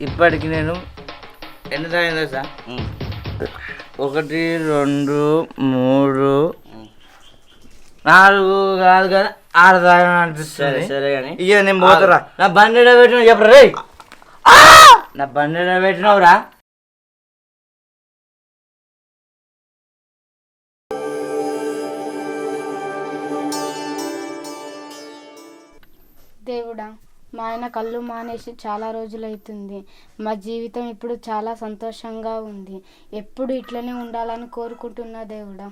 ఇప్పటికి నేను ఎన్ని తాగిందో సార్ ఒకటి రెండు మూడు నాలుగు కాదు కదా ఆరు తాగిన సరే అనిపిస్తుంది. సరే కానీ ఇక నేను పోతారా. నా బండి పెట్టిన చెప్పరా రే నా బండి పెట్టినావురా? దేవుడా మా ఆయన కళ్ళు మానేసి చాలా రోజులైతుంది. మా జీవితం ఇప్పుడు చాలా సంతోషంగా ఉంది. ఎప్పుడు ఇట్లనే ఉండాలని కోరుకుంటున్నా దేవుడా.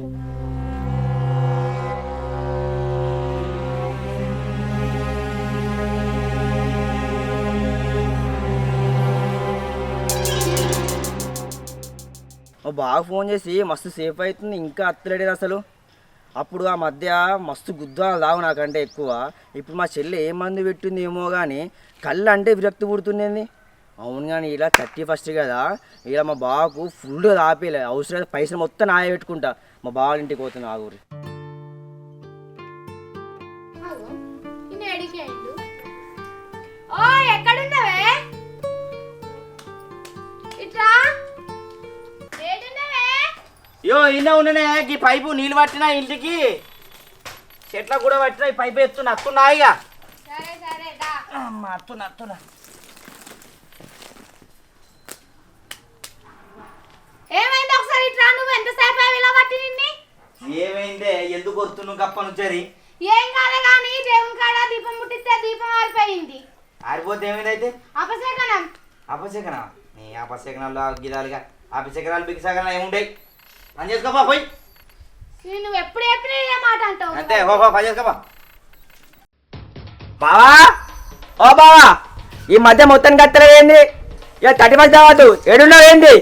బాగా ఫోన్ చేసి మస్తు సేఫ్ అవుతుంది. ఇంకా అత్తలేడు అసలు? అప్పుడు ఆ మధ్య మస్తు గుద్దాలు లావు నాకంటే ఎక్కువ. ఇప్పుడు మా చెల్లి ఏ మందు పెట్టింది ఏమో కానీ కళ్ళు అంటే విరక్తి పుడుతుంది అవును కానీ ఇలా థర్టీ ఫస్ట్ కదా ఇలా మా బావకు ఫుల్గా ఆపేలే అవసరం పైసలు మొత్తం నాయ పెట్టుకుంటా. మా బావ ఇంటికి పోతుంది ఆ ఊరి యో ఇన్న ఉన్ననే ఈ పైపు నీళ్ళు పట్టినా ఇంటికి. చెట్ల కూడా పట్టినా ఈ పైపు ఎత్తున్నా అత్తున్నా ఇక సరే సరే దా. అమ్మ అత్తున్నా అత్తున్నా. ఏమైంది ఒకసారి ఇట్రా నువ్వు? ఎంతసేపు ఇలా పట్టి నిన్ని? ఏమైందే? ఎందుకు వస్తున్నావు కప్ప నుంచి ఏం కాలే కానీ దేవుని కాడ దీపం ముట్టిస్తే దీపం ఆరిపోయింది. ఆరిపోతే ఏమైందైతే అపశకనం. అపశకన నీ అపశకనాలు గిదాలుగా అపశకనాలు బిగిసకనాలు ఏముంటాయి పని చేసుకోపా పోయి. నువ్వు ఎప్పుడు చెప్పినా ఇదే మాట అంటావు. అంతే పో, పని చేసుకోపా. బావా? ఓ బావా ఈ మధ్య మొత్తం కత్తలేంది ఇక తటి మధ్య ఏడున్నావు ఏంది?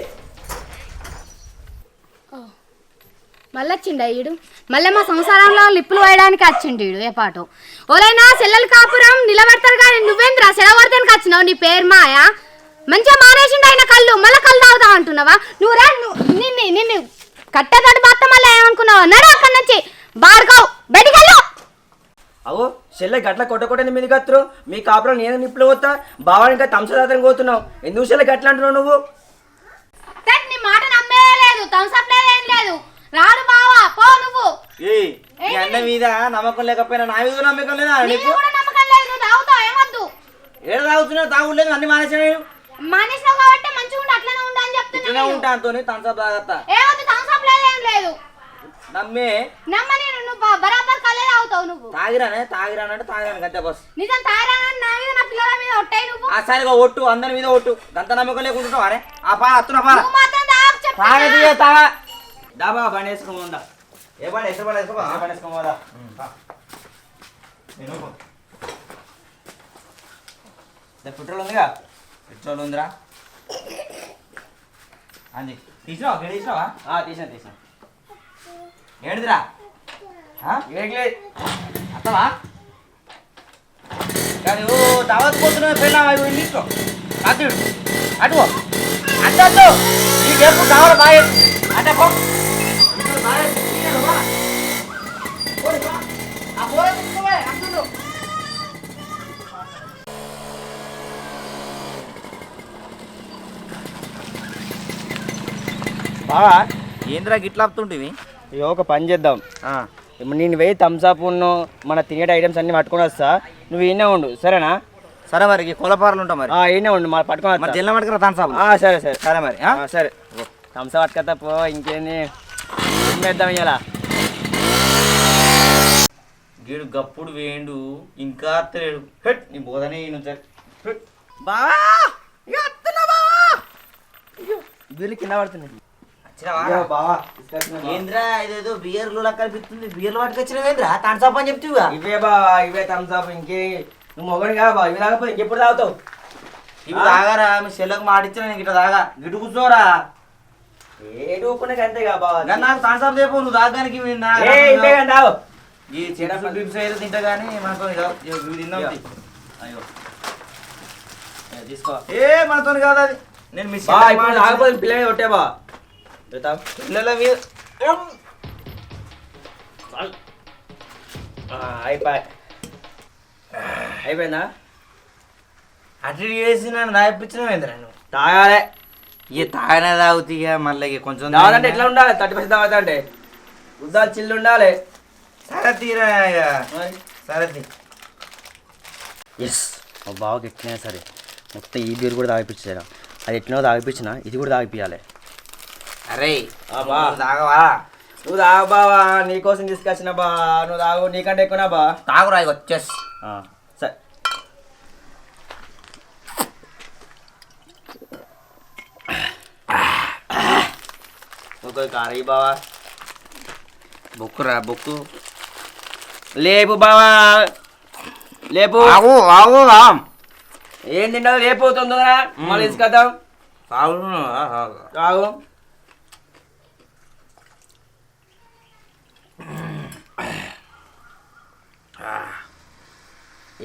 మళ్ళీ వచ్చిండు అయ్యుడు మళ్ళీ మా సంసారంలో లిప్పులు వేయడానికి వచ్చిండు ఈడు ఏ పాటు. ఓలైనా సెల్లలు కాపురం నిలబడతారు కానీ నువ్వేంద్రా సెలవడతానికి వచ్చినావు? నీ పేరు మాయా? మంచిగా మానేసిండు ఆయన కళ్ళు మళ్ళీ కళ్ళు తాగుతా అంటున్నావా? నువ్వు రా నువ్వు నిన్ను నిన్ను. కట్టేదాటి బాత్త మళ్ళీ ఏమనుకున్నావా? నడు అక్కడి నుంచి. బార్గవ్ బయటికి వెళ్ళు అవు చెల్లె గట్ల కొట్టకొట్టని మీద కత్తురు. మీ కాపురం నేను నిప్పులు పోతా బావా ఇంకా తంసదాతని పోతున్నావు ఎందుకు చెల్లె గట్ల అంటున్నావు నువ్వు? నీ మాట నమ్మేదే లేదు లేదు ఏం లేదు. రాడు బావా పో నువ్వు. అన్న మీద నమ్మకం లేకపోయినా నా మీద నమ్మకం లేదా? నీకు? కూడా నమ్మకం లేదు. నువ్వు తాగుతావు? ఏమొద్దు. ఏడ తాగుతున్నావు? తాగులేదు అన్ని మానేసాను నేను. మానేసినావు కాబట్టి మంచిగా ఉండు అట్లనే ఉండు అని చెప్తున్నా ఇట్లనే నేను. ఉంటా అంతోని తంసప్ తాగత్తా. ఏమొద్దు లేదు. నమ్మే. నమ్మని నువ్వు బ- బరాబర్ కళ్ళే తాగుతావు నువ్వు. తాగిరానే తాగిరానంటే తాగిరాను గంతే బస్ నిజం తారానని నా మీద నా పిల్లల మీద ఒట్టాయి నువ్వు. ఆ సరిగా ఒట్టు అందరి మీద ఒట్టు. గంత నమ్మకం లేకుంటున్నావు అరే ఆ పా అత్తున పా. నువ్వు మాత్రం తాగు చెప్తున్నా. తాగది తాగా. డాబా బండి వేసుకోమందా ఏ బండి వేసుకో బండి వేసుకో బండి వేసుకోమోదా పెట్రోల్ ఉందిగా? పెట్రోల్ ఉందిరా. అంది తీసినావా? తీసినావా తీసాను తీసాను. ఏడిదిరా? ఏడిలే. అత్తవా కానీ ఓ దావత్ పోతున్నావు పెళ్ళాం అవి అటు అటు అటు. నీకెప్పుడు కావాలి బాగా అంటే పో. బావా? ఏంద్రా గిట్లా ఆపుతుంటివి? ఇక ఒక పని చేద్దాం. నేను వెయ్యి థమ్స్అప్ ఉన్ను మన తినే ఐటమ్స్ అన్ని పట్టుకొని వస్తా. నువ్వు ఈయనే ఉండు సరేనా? సరే మరి ఈ కొలపారలు ఉంటాం మరి. ఆ, ఈయనే ఉండు మా పట్టుకొని మరి వస్తా. జిల్లా తాను ఆ, సరే సరే. సరే మరి సరే. థమ్స్అప్ పట్టుకొస్తా పో ఇంకేంది? వేద్దాం ఇలా గీడు గప్పుడు వేండు ఇంకా తెలియడు హెట్ నీ బోధనే బావా! వీళ్ళు కింద పడుతున్నాయి. ఏంద్రా ఇదేదో బియర్లు లెక్క కనిపిస్తుంది. బియర్లు పట్టుకొచ్చినవేంద్రా? తాన్సాప్ అని చెప్తివా? ఇవే బావా ఇవే థమ్స్అప్ ఇంకే. నువ్వు మొగని కాదు బావ? ఇవి తాగకపోతే ఇంకెప్పుడు తాగుతావు? ఇవి తాగారా? మీ చెల్లెకు మాటిచ్చిన నీకు ఇట్లా తాగా. గిటు కూర్చోరా. అంతే బావా? నాకు చెప్పు నువ్వు తాగడానికి ఈ చిన్న అయితే తింటా కానీ మనతో. అయ్యో. ఏ, తీసుకో. ఏ మనతో కాదు అది. నేను మీ బా చెల్లెకి ఇప్పుడు మాటిచ్చిన- తాగకపోతే పిల్లలు కొట్టే తాగు పిల్లల మీద అయిపోయి అయిపోయిందా అటు ఇటు చేసి నన్ను తాగిపించడం ఏంద్రా నువ్వు తాగాలే ఇక తాగనే తాగుతీ మళ్ళీ ఇక కొంచెం తాగదంటే ఎట్లా ఉండాలి థర్టీ పర్సెంట్ తాగుతా గుద్దాలు చిల్లు ఉండాలి సరే తీరా ఇక సరే తీ ఎస్ మా బావకి ఎట్లయినా సరే మొత్తం ఈ బీర్ కూడా తాగిపించారా అది ఎట్లనో తాగిపించిన ఇది కూడా తాగిపించాలి అరే తాగవా? నువ్వు తాగు బావా నీకోసం తీసుకొచ్చిన బా. నువ్వు తాగు నీకంటే ఎక్కువనా బా. తాగురా ఇక వచ్చేసి సరే. ఇంకో కారీ బావా. బొక్కురా బొక్కు. లేపు బావా. లేపు. ఆగు ఆగు రామ్ ఏం తింటావు? లేపు తొందరగా. మళ్ళీ తీసుకొద్దాం. తాగు తాగు.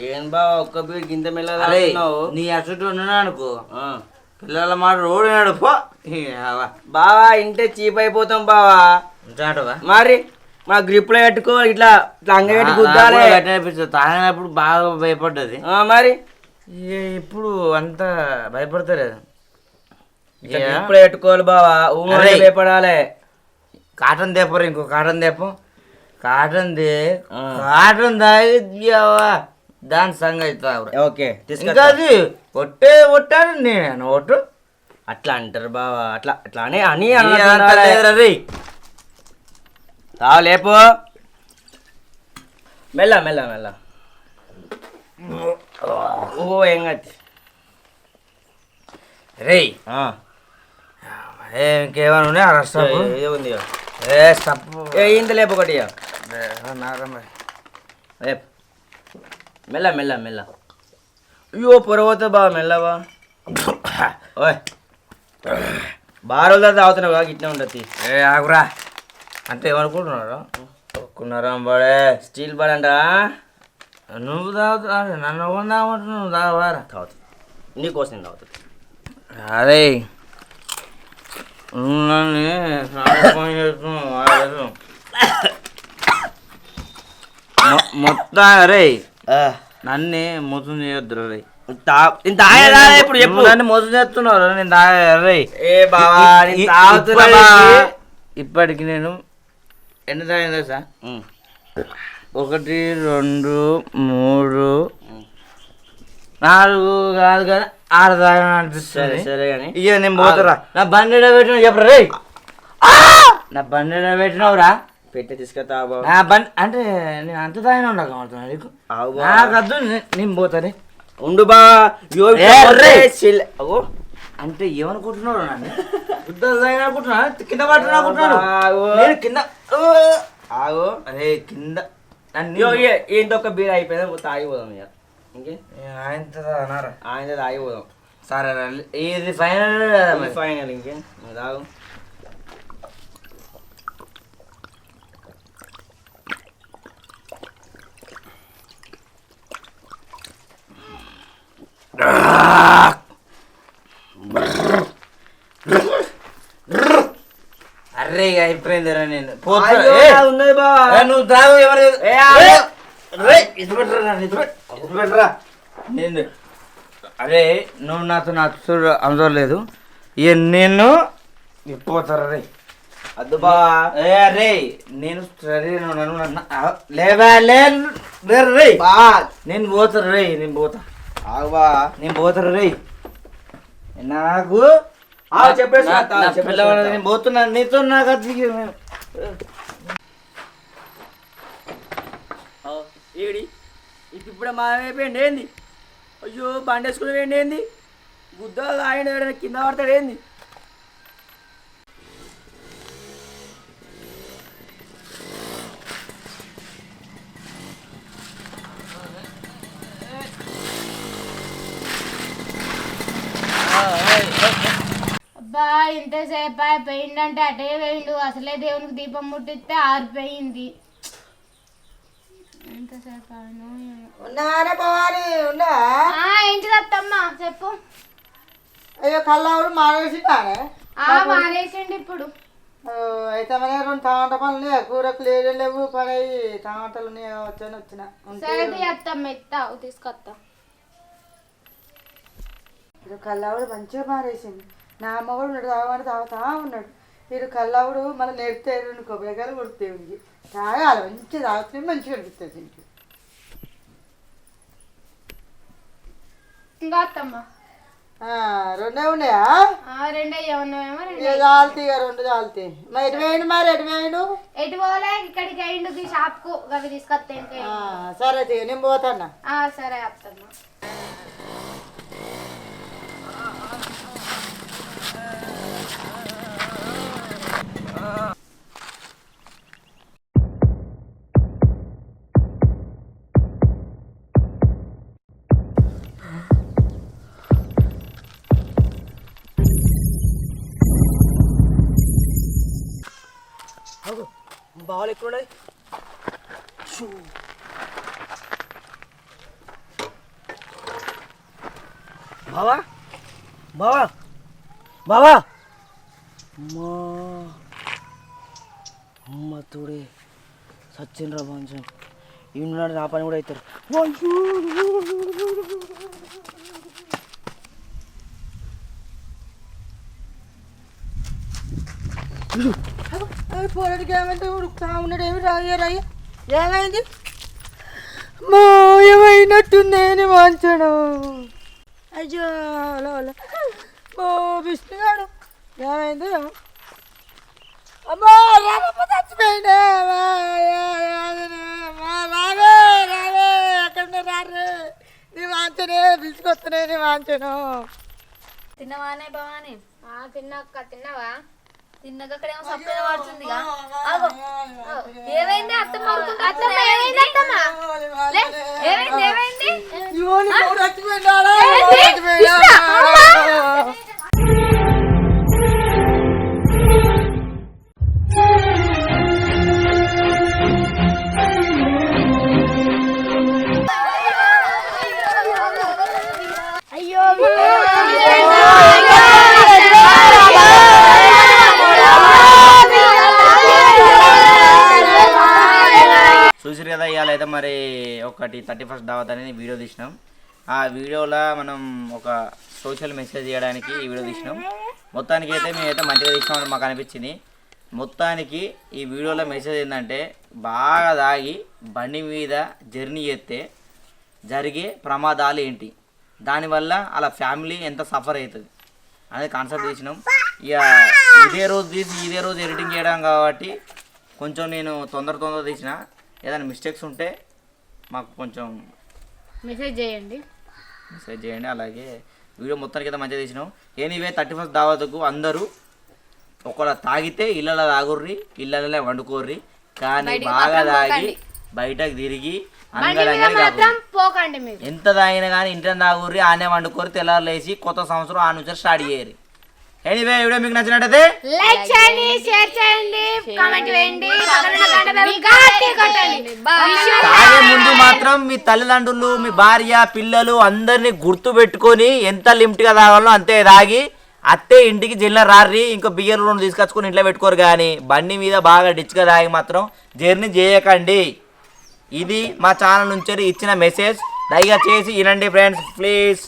ఏం బావా ఒక్క బీర్ గింత మెల్ల అరే తాగుతున్నావు? నీ అసలు ఉన్నా అనుకో. పిల్లల మాట రోడ్డు నడుపో బావా ఇంటే చీప్ అయిపోతాం బావా. మరి మా గ్రిప్లో పెట్టుకో ఇట్లా అంగ పెట్టి గుద్దాలే. తాగినప్పుడు బాగా భయపడ్డది. ఆ, మరి? ఇప్పుడు అంత భయపడతలేదు. లో పెట్టుకోవాలి బావా. ఊ అరే. భయపడాలి. కాటన్ దేపరు ఇంకో కాటన్ దేపం కాటన్ దే. కాటన్ దాగి దాని సంగతి. ఓకే ఇంకా అది ఒట్టే ఒట్టాడు నేను ఒట్టు. అట్లా అంటారు బావా అట్లా అట్లా అని అని. తావు లేపు. మెల్ల మెల్ల మెల్ల. ఓ ఆ, ఏ ఇంకేమైనా ఉన్నాయా? ఏ- ఏ ఉంది. ఏ ఇంత లేపు ఒకటి. లేపు. మెల్ల మెల్ల మెల్ల. అయ్యో పొరవద్దు బా మెల్లవా ఓయ్. బాగా రోజులు తాగుతున్నావు కాక ఇట్లా ఉండదు ఏ ఆగురా. అంతే ఏమనుకుంటున్నారా ఒక్కున్నారా బడే స్టీల్ బాల్ అంట నువ్వు తాగుతా నన్ను ఒకటి నువ్వు తాగవారా? తాగుతుంది నీకోసం తాగుతుంది అదే నువ్వు నన్ను స్నానం చేస్తున్నావు, మొత్తం అరే. నన్ను మోసం చేయొద్దు రే తాగేదా ఇప్పుడు చెప్పు. నన్ను మోసం చేస్తున్నావు రా, నేను తాగా ఏ బావా ఇప్పటికి- నేను ఎన్ని తాగిందా సార్. ఒకటి రెండు మూడు నాలుగు కాదు కానీ ఆరు తాగిన సరే అనిపిస్తుంది. సరే కానీ ఇక నేను పోతురా నా బండి పెట్టిన చెప్పరా రే నా బండి పెట్టినవురా పెట్టి తీసుకెళ్తా బండి అంటే నేను అంత తాగిన ఉండా కావడుతున్నా నీకు. ఆవు బా. నాకు వద్దు నే- నేను పోతానే ఉండు బా. అంటే ఏమనుకుంటున్నాడు నన్ను? అనుకుంటున్నా కింద పట్టిన అనుకుంటున్నాడు? ఆగు. నేను కింద! ఆగు అరే కింద. నన్ను ఏంటి ఒక బీర్ అయిపోయిందా? తాగిపోదాం ఇక. ఇంకే? అన్నారా ఆయన తాగిపోదాం. సరే. ఇది ఫైనల్ ఫైనల్ ఇంకే. తాగు. అరే ఇక అయిపోయిందిరా నేను ఏ! ఉన్నది ఏ, నువ్వు తాగు ఎవరు ఏ, ఆగు. ఏ! రే, ఇది పెట్టరా నన్ను, ఇది పెట్టు. ఇది పెట్టరా. నేను అరే నువ్వు నాతో నాతో అవసరం లేదు ఇక నేను పోతారా రే అద్దు బా ఏ రే నేను సరే నువ్వు నన్ను నన్ను ఆ, లేవా లే లే రే బా నేను పోతారు రే నేను పోతా ఆగు బా నేను పోతారు రే నాకు చెప్పేసి. నేను పోతున్నా. నీతో నాకు అది ఏడి ఇప్పుడు ఇప్పుడు మాయమైపోయింది ఏంది? అయ్యో బండి వేసుకుని ఏంది? గుద్ద ఆయన కింద పడతాడు. ఏంది? అబ్బా ఇంతసేపు అయిపోయిందంటే అటే వేయండు. అసలే దేవునికి దీపం ముట్టిస్తే ఆరిపోయింది. ఎంతసేపు భవాని? ఉన్నా ఏంటిది అత్తమ్మ? చెప్పు. అయ్యో కళ్ళావుడు మానేసిండానే? ఆ మానేసిండు ఇప్పుడు. అయితే మన రెండు టమాటా పనులు కూరకు లేదు లేవు పని అయ్యి టమాటాలు ఉన్నాయి? వచ్చాను వచ్చిన. సరే అత్తమ్మ తీసుకొస్తా వీడు కల్లావుడు మంచిగా మారేసింది నా అమ్మ కూడా ఉన్నాడు తాగమని తాగుతా ఉన్నాడు. వీడు కల్లావుడు మళ్ళీ నేర్పితే రెండు కొబ్బరికాయలు కొడితే ఉంది. తాగాలి మంచిగా తాగితే మంచిగా అనిపిస్తుంది ఇంటికి ఇంకా అత్తమ్మ? ఆ, రెండే ఉన్నాయా? రెండే ఉన్నామేమో ఇక రెండు చాలుతాయి మరి ఎటు వేయండి మరి ఎటు వేయండు ఎటు పోలే ఇక్కడికి అయిండు షాప్కు అవి తీసుకొస్తే సరే నేను పోతాన్నా సరే అత్తమ్మ. भावाला इकडून आहे. शू. भावा भावा भावा म मथुरे सचिनराव भांजन इम्रान आपण उडाय तर అవుతారు పోరాడికి ఏమంటే ఉడుకుతా ఉన్నాడు ఏమి రాయ్య ఏమైంది? మా ఏమైనట్టుంది అని వాంచడు. అయ్యో ఓ విష్ణుగాడు ఏమైంది? ఏమో. అమ్మా రామప్ప చచ్చిపోయిండే రావే రావే ఎక్కడ రారే నీ వాంచనే పిలుచుకొస్తున్నాయి నీ వాంచను. తిన్నవానే భవాని? తిన్నాక తిన్నావా? తిన్నక అక్కడేమో సప్లై పడుతుందిగా ఆగో. ఏమైంది? అత్తమ్మ. అత్తమ్మ ఏమైంది? అత్తమ్మ ఏమైంది? ఏమైంది? ఒకటి థర్టీ ఫస్ట్ దావత్ అనేది వీడియో తీసినాం. ఆ వీడియోలో మనం ఒక సోషల్ మెసేజ్ చేయడానికి ఈ వీడియో తీసినాం. మొత్తానికి అయితే మేమైతే మంచిగా తీసినామని మాకు అనిపించింది. మొత్తానికి ఈ వీడియోలో మెసేజ్ ఏంటంటే బాగా తాగి బండి మీద జర్నీ చేస్తే జరిగే ప్రమాదాలు ఏంటి? దానివల్ల అలా ఫ్యామిలీ ఎంత సఫర్ అవుతుంది? అనేది కాన్సెప్ట్ తీసినాం. ఇక ఇదే రోజు తీసి ఇదే రోజు ఎడిటింగ్ చేయడం కాబట్టి కొంచెం నేను తొందర తొందర తీసిన. ఏదైనా మిస్టేక్స్ ఉంటే మాకు కొంచెం మెసేజ్ చేయండి. మెసేజ్ చేయండి అలాగే వీడియో మొత్తానికి అయితే మంచిగా తీసినాం. ఎనీవే థర్టీ ఫస్ట్ దావత్కు అందరూ ఒకవేళ తాగితే ఇళ్ళలో తాగుర్రి ఇళ్ళలో వండుకోర్రి కానీ బాగా తాగి బయటకు తిరిగి పోకండి ఎంత తాగినా కానీ ఇంట్లో తాగుర్రి ఆనే వండుకోరి తెల్లారు లేచి కొత్త సంవత్సరం ఆ నుంచి స్టార్ట్ చేయరు ఎనీవే వీడియో మీకు నచ్చినట్టయితే లైక్ చేయండి షేర్ చేయండి కామెంట్ తాగే ముందు మాత్రం మీ తల్లిదండ్రులు మీ భార్య పిల్లలు అందరినీ గుర్తు పెట్టుకొని ఎంత లిమిట్గా తాగాలో అంతే తాగి అత్తే ఇంటికి జిల్లా రారి ఇంకో బియ్యం రెండు తీసుకొచ్చుకొని ఇంట్లో పెట్టుకోరు కానీ బండి మీద బాగా డిచ్గా తాగి మాత్రం జర్నీ చేయకండి. ఇది మా ఛానల్ నుంచి ఇచ్చిన మెసేజ్ దయచేసి వినండి ఫ్రెండ్స్ ప్లీజ్